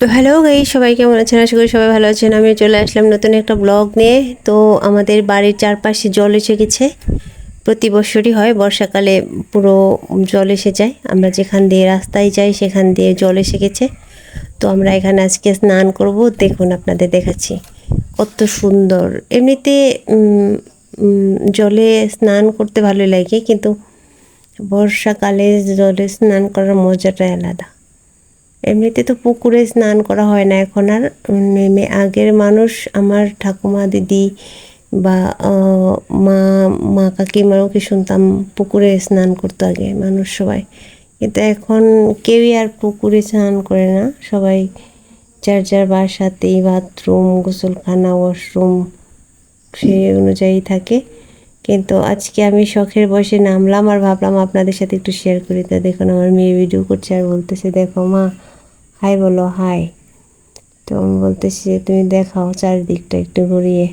তো hello guy সবাই কেমন আছেন? আশা করি সবাই ভালো আছেন। আমি চলে আসলাম নতুন একটা ব্লগ নিয়ে। তো আমাদের বাড়ির চারপাশে জল এসে গেছে। প্রতি বছরই হয়, বর্ষাকালে পুরো জল এসে যায়। আমরা যেখান দিয়ে রাস্তায় যাই, সেখান দিয়ে জল এসে গেছে। তো আমরা এখানে আজকে স্নান করব। দেখুন, আপনাদের দেখাচ্ছি। কত সুন্দর। এমনিতে জলে স্নান করতে ভালো লাগে, কিন্তু বর্ষাকালে জলে স্নান করার মজাটাই আলাদা। এমনিতে তো পুকুরে স্নান করা হয় না এখন আর এমনি- আগের মানুষ আমার ঠাকুমা, দিদি বা মা মা কাকিমারও শুনতাম পুকুরে স্নান করতো আগে, মানুষ সবাই। কিন্তু এখন কেউই আর পুকুরে স্নান করে না, সবাই যার যার বাসাতেই বাথরুম, গোসলখানা, ওয়াশরুম, সেই অনুযায়ী থাকে। কিন্তু আজকে আমি শখের বসে নামলাম আর ভাবলাম আপনাদের সাথে একটু শেয়ার করি। তা দেখুন, আমার মেয়ে ভিডিও করছে আর বলতেছে, দেখো মা। হাই বলো, হাই। তো আমি বলতেছি যে, তুমি দেখাও চারিদিকটা একটু ঘুরিয়ে।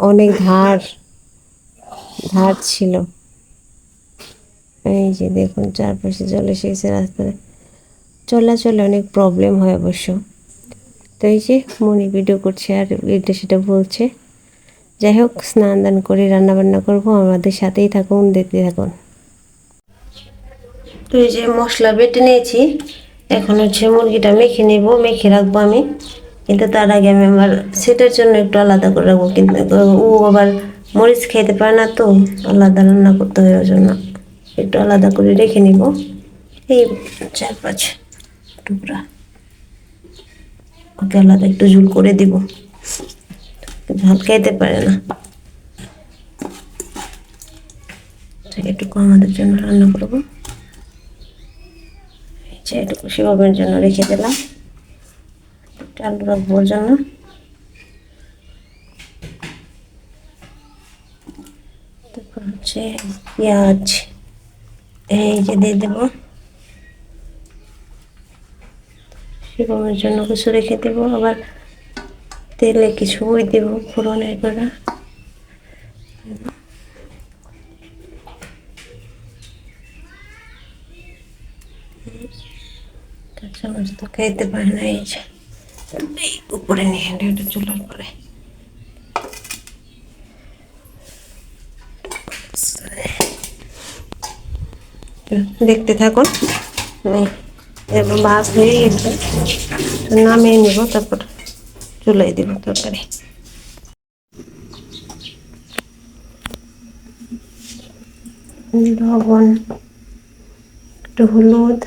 অনেক ধার ধার ছিল। এই যে দেখুন, চারপাশে চলে এসে গেছে রাস্তায় চলাচলে অনেক প্রবলেম হয় অবশ্য। তো এই যে মনি ভিডিও করছে আর এটা সেটা বলছে। যাই হোক স্নান দান করে রান্না বান্না করব, আমাদের সাথেই থাকুন, দেখতে থাকুন। তো এই যে মশলা বেটে নিয়েছি, এখন হচ্ছে মুরগিটা মেখে নেব, মেখে রাখব আমি। কিন্তু তার আগে আমি আমার সেটার জন্য একটু আলাদা করে রাখব, কিন্তু ও আবার মরিচ খেতে পারে না তো, আলাদা রান্না করতে হয় ওর জন্য। একটু আলাদা করে রেখে নিব। এই চার পাঁচ টুকরা। ওকে আলাদা একটু ঝুল করে দিব। ঝাল খেতে পারে না। এটুকু আমাদের জন্য রান্না করব। এটুকু শিবাবের জন্য রেখে দিলাম। আলু রাখব জন্য। তারপর হচ্ছে পেঁয়াজ, এই যে দিয়ে দেবো। শিবমের জন্য কিছু রেখে দেবো। আবার তেলে কিছু ওই দেবো ফোড়নের করে চামচ তো খাইতে পারে না, এই যে। উপরে নিয়ে এটা চুলার পরে। দেখতে থাকুন। এবার মাছ হয়ে গেছে নামিয়ে নিব, তারপর চুলাই দিব তরকারি লবণ, একটু হলুদ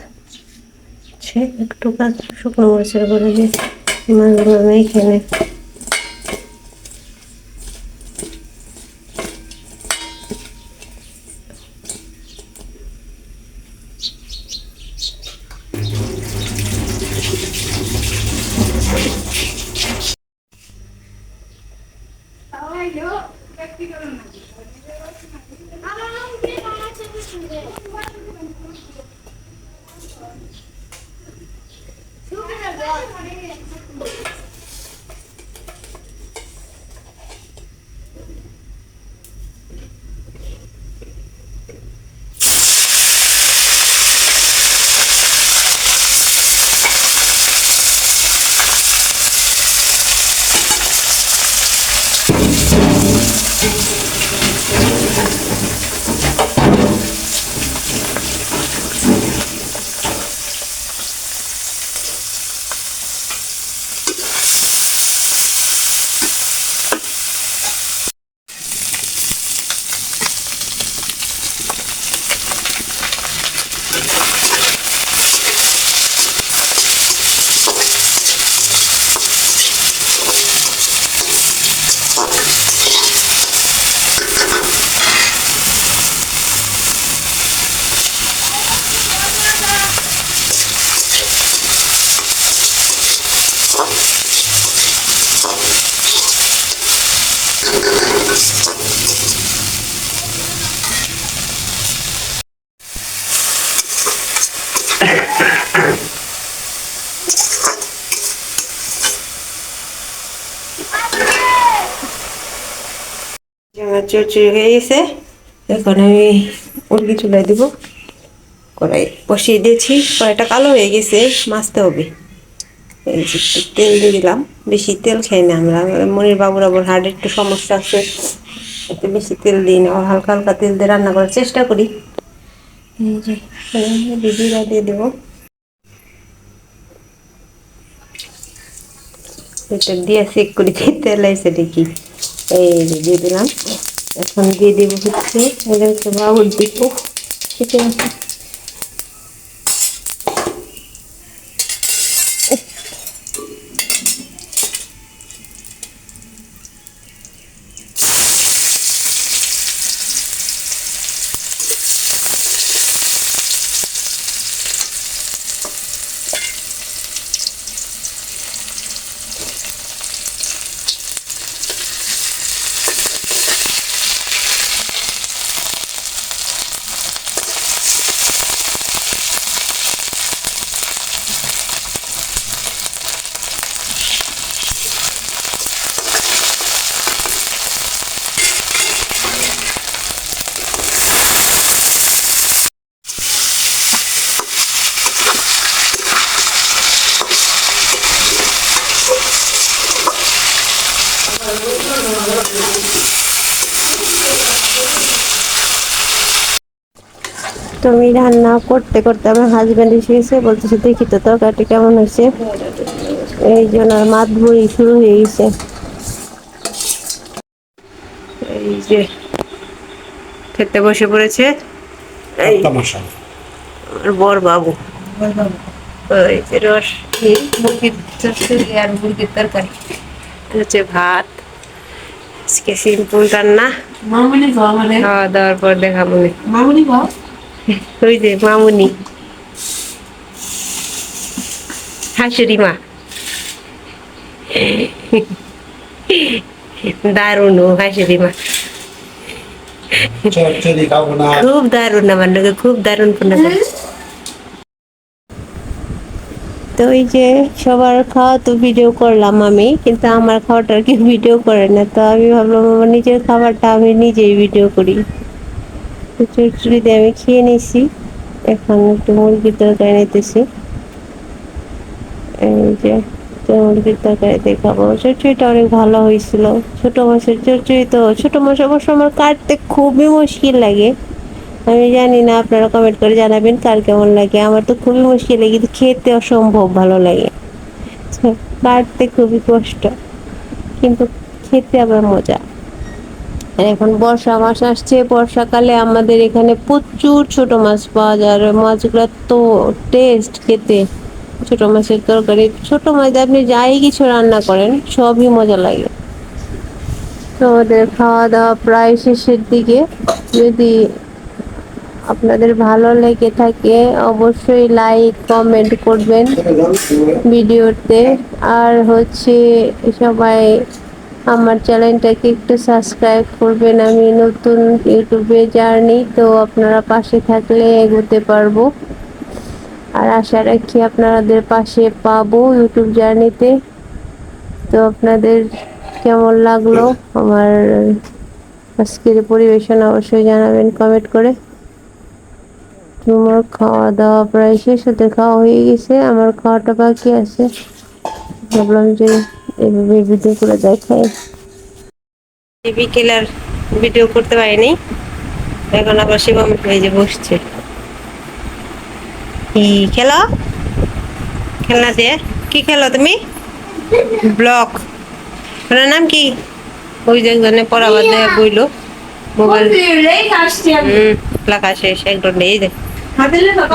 একটু কাজ শুকনো মরিচের করে দিয়ে মাছগুলো মেখে নে Thank you. চুরচুরি হয়ে গেছে, এখন আমি মুরগি চুলাই দিব। কড়াই বসিয়ে দিয়েছি। কড়াইটা কালো হয়ে গেছে, মাছতে হবে। এই তেল দিয়ে দিলাম। বেশি তেল খাই না আমরা। মনির বাবুর আবার হার্ট একটু সমস্যা আছে। একটু বেশি তেল দিই না। হালকা হালকা তেল দিয়ে রান্না করার চেষ্টা করি। দিদিরা দিয়ে দেবো। এটা দিয়ে চেক করি তেল আছে দেখি এই দিয়ে দিলাম। এখন দিয়ে দেবো হচ্ছে বাবুর দিব ঠিক আছে তো আমি রান্না করতে করতে আমার হাজব্যান্ড এসে গেছে বলতেছে দেখি তো তরকারিটা কেমন হয়েছে? এই জন্য আর মাত বড়ি শুরু হয়ে গেছে। এই যে খেতে বসে পড়েছে। এই আমার বর বাবু। ওই যে রস মুরগির চচ্চড়ি আর মুরগির তরকারি। হচ্ছে ভাত। আজকে সিম্পল রান্না। মামুনি গো আমারে খাওয়া দাওয়ার পর দেখা মনে মামুনি গো ওই যে মামুনি। শাশুড়ি মা দারুণ ও শাশুড়ি মা খাব দারুণ আমার লোকে খুব দারুণ কোনো তো ওই যে সবার খাওয়া তো ভিডিও করলাম আমি কিন্তু আমার খাওয়াটা আর কি ভিডিও করে না। তো আমি ভাবলাম আমার নিজের খাবারটা আমি নিজেই ভিডিও করি। তো দিয়ে আমি খেয়ে নিয়েছি। এখন একটু মুরগির তরকারি নিতেছি। এই যে মুরগির তরকারিতে খাব। চচ্চড়িটা অনেক ভালো হয়েছিল। ছোট মাছের চচ্চড়ি তো, ছোট মাছ অবশ্য আমার কাটতে খুবই মুশকিল লাগে। আমি জানি না, আপনারা কমেন্ট করে জানাবেন কার কেমন লাগে। আমার তো খুবই মুশকিল লাগে, কিন্তু খেতে অসম্ভব ভালো লাগে। কাটতে খুবই কষ্ট। কিন্তু খেতে আবার মজা। এখন বর্ষা মাস আসছে, বর্ষাকালে আমাদের এখানে প্রচুর ছোট মাছ পাওয়া যায়। আর মাছগুলো তো টেস্ট খেতে। ছোট মাছের তরকারি, ছোট মাছ আপনি যাই কিছু রান্না করেন, সবই মজা লাগে। তো আমাদের খাওয়া দাওয়া প্রায় শেষের দিকে। যদি আপনাদের ভালো লেগে থাকে, অবশ্যই লাইক কমেন্ট করবেন ভিডিওতে। আর হচ্ছে সবাই আমার চ্যানেলটাকে একটু সাবস্ক্রাইব করবেন। আমি নতুন ইউটিউবে জার্নি তো আপনারা পাশে থাকলে এগোতে পারব। আর আশা রাখি আপনাদের পাশে পাবো ইউটিউব জার্নিতে তো। আপনাদের কেমন লাগল আমার আজকের পরিবেশন অবশ্যই জানাবেন কমেন্ট করে। তোমার খাওয়া দাওয়া প্রায় শেষ হতে খাওয়া হয়ে গেছে, আমার খাওয়াটা বাকি আছে। ভাবলাম যে এইভাবে ভিডিও করে দেখাই। বিকেল আর ভিডিও করতে পারিনি। এখন আবার শিবম হয়ে যে বসছে। কি খেলো? খেলনা দিয়ে কি খেলো তুমি? ব্লক। ওনার নাম কি? ওই যে একজনে পড়াবার দেয় বইলো। মোবাইল। লেখা শেষ একদম নেই। দেখ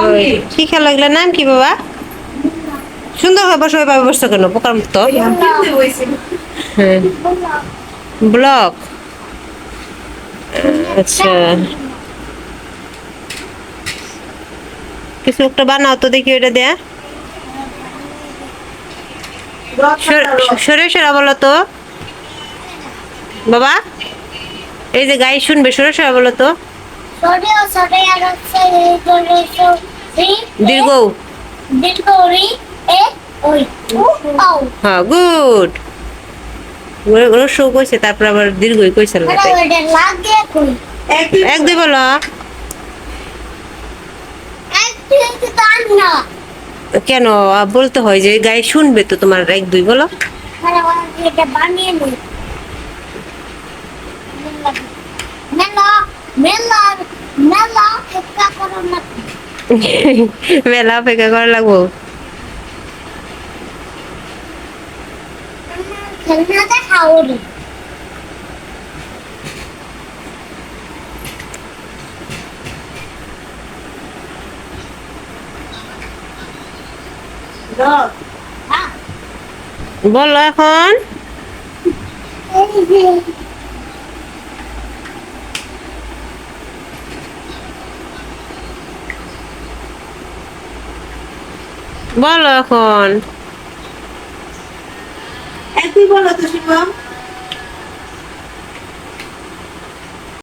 ওই, কি খেলা? এগুলোর নাম কি বাবা? সুন্দর হবে বসে বসছো কেন পোকার হ্যাঁ ব্লক। আচ্ছা। কিছু একটা বানাও তো দেখি ওইটা দেয়া। সরে সরা বলো তো। বাবা এই যে গাই শুনবে সরে সরা বলো তো দীর্ঘ। দীর্ঘ হ্যাঁ গুড। শো কইছে তারপর আবার দীর্ঘই কইছে এক দুই বলো। কেন? বলতে হয় যে গায়ে শুনবে তো তোমার এক দুই বলো। মেলা অপেক্ষা করা লাগবো। হ্যাঁ বলো এখন। বলো এখন। দুই বলো তো শিবম।